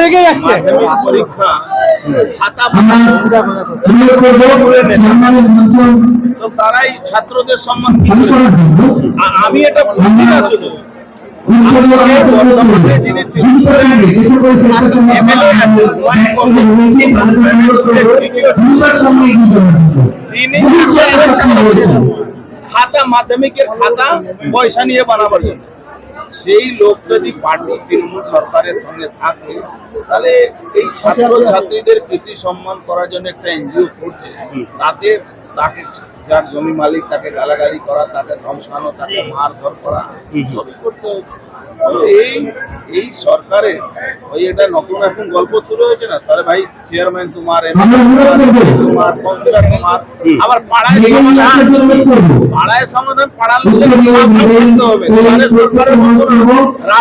ঢেকে যাচ্ছে। পরীক্ষা তারাই ছাত্রদের সম্মান আমি এটা না শুধু। খাতা মাধ্যমিকের খাতা পয়সা নিয়ে বানাবার জন্য। সেই লোক যদি পার্টি তৃণমূল সরকারের সঙ্গে থাকে তাহলে এই ছাত্র ছাত্রীদের প্রীতি সম্মান করার জন্য একটা এনজিও করছে। তাতে তাকে যার জমি মালিক তাকে গালাগালি করা তাকে ধমকানো তাকে মারধর করা সবই করতে হচ্ছে এই এই সরকারের ওই এটা নতুন এখন গল্প শুরু হয়েছে না? তাহলে ভাই চেয়ারম্যান তোমার তোমার কাউন্সিলর তোমার আবার পাড়ায় সমাধান পাড়ায় সমাধান পাড়ার লোকের করতে হবে। তাহলে সরকারের মতো না।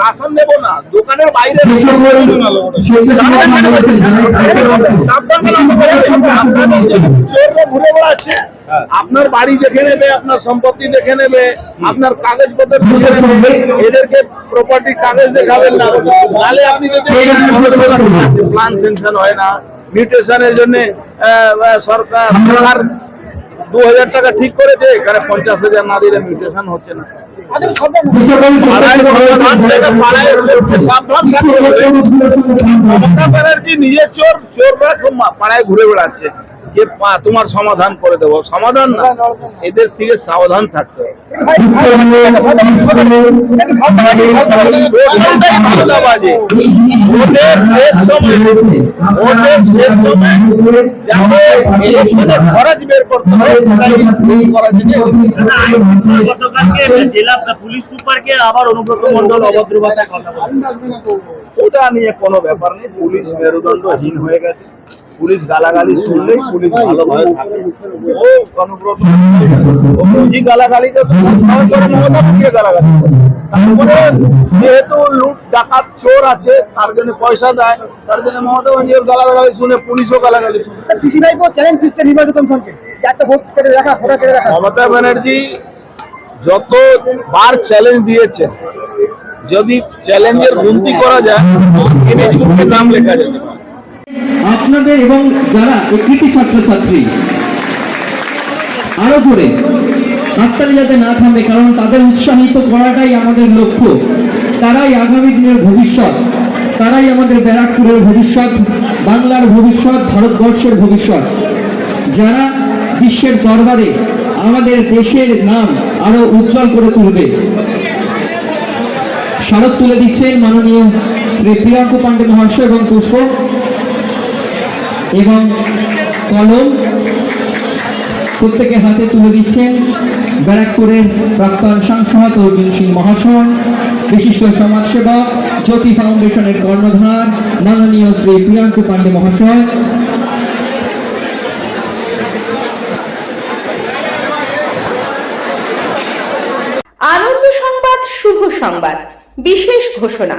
রাশন দেব না দোকানের বাইরে ঘুরে বেড়াচ্ছে আপনার বাড়ি দেখে নেবে আপনার সম্পত্তি দেখে নেবে আপনার কাগজপত্র দেখে নেবে। এদেরকে প্রপার্টি কাগজ দেখাবেন না। তাহলে আপনি প্ল্যান সেনশন হয় না। মিউটেশনের জন্য সরকার সরকার দু হাজার টাকা ঠিক করেছে এখানে পঞ্চাশ হাজার না দিলে মিউটেশন হচ্ছে না। মমতা ব্যানার্জি নিজে চোর চোররা পাড়ায় ঘুরে বেড়াচ্ছে যে তোমার সমাধান করে দেবো সমাধান না এদের থেকে সাবধান থাকতে হবে হয় পুলিশ সুপারকে আবার অনুব্রত মন্ডল অভদ্র ভাষায় কথা বলেন ওটা নিয়ে কোনো ব্যাপার নেই পুলিশ মেরুদণ্ডহীন হয়ে গেছে পুলিশ গালাগালি শুনলেই পুলিশ ভালোভাবে থাকে। ও অনুব্রত ও গালাগালিতে করে মমতা মুখিয়ে গালাগালি। তারপরে যেহেতু লুট ডাকাত চোর আছে তার জন্য পয়সা দেয় তার জন্য মমতা ব্যানার্জির গালাগালি শুনে পুলিশও গালাগালি শুনে। পিসিরাই তো চ্যালেঞ্জ দিচ্ছে নির্বাচন কমিশনকে। একটা ভোট কেটে রাখা ফোটা কেটে রাখা। মমতা ব্যানার্জি যত বার চ্যালেঞ্জ দিয়েছে যদি চ্যালেঞ্জের গুনতি করা যায় নাম লেখা যেতে পারে। আপনাদের এবং যারা কৃতি ছাত্রছাত্রী, আরও জোরে হাততালি যাতে না থামে, কারণ তাদের উৎসাহিত করাটাই আমাদের লক্ষ্য। তারাই আগামী দিনের ভবিষ্যৎ। তারাই আমাদের ব্যারাকপুরের ভবিষ্যৎ, বাংলার ভবিষ্যৎ, ভারতবর্ষের ভবিষ্যৎ। যারা বিশ্বের দরবারে আমাদের দেশের নাম আরও উজ্জ্বল করে তুলবে। স্মারক তুলে দিচ্ছেন মাননীয় শ্রী প্রিয়াঙ্কু পান্ডে মহাশয় এবং পুষ্প। এবং কলম প্রত্যেকের হাতে তুলে দিচ্ছেন ব্যারাকপুরের প্রাক্তন সাংসদ অর্জুন সিং মহাশয়, বিশিষ্ট সমাজসেবক, জ্যোতি ফাউন্ডেশনের কর্ণধার, মাননীয় শ্রী প্রিয়াঙ্কু পান্ডে মহাশয়। আনন্দ সংবাদ, শুভ সংবাদ, বিশেষ ঘোষণা।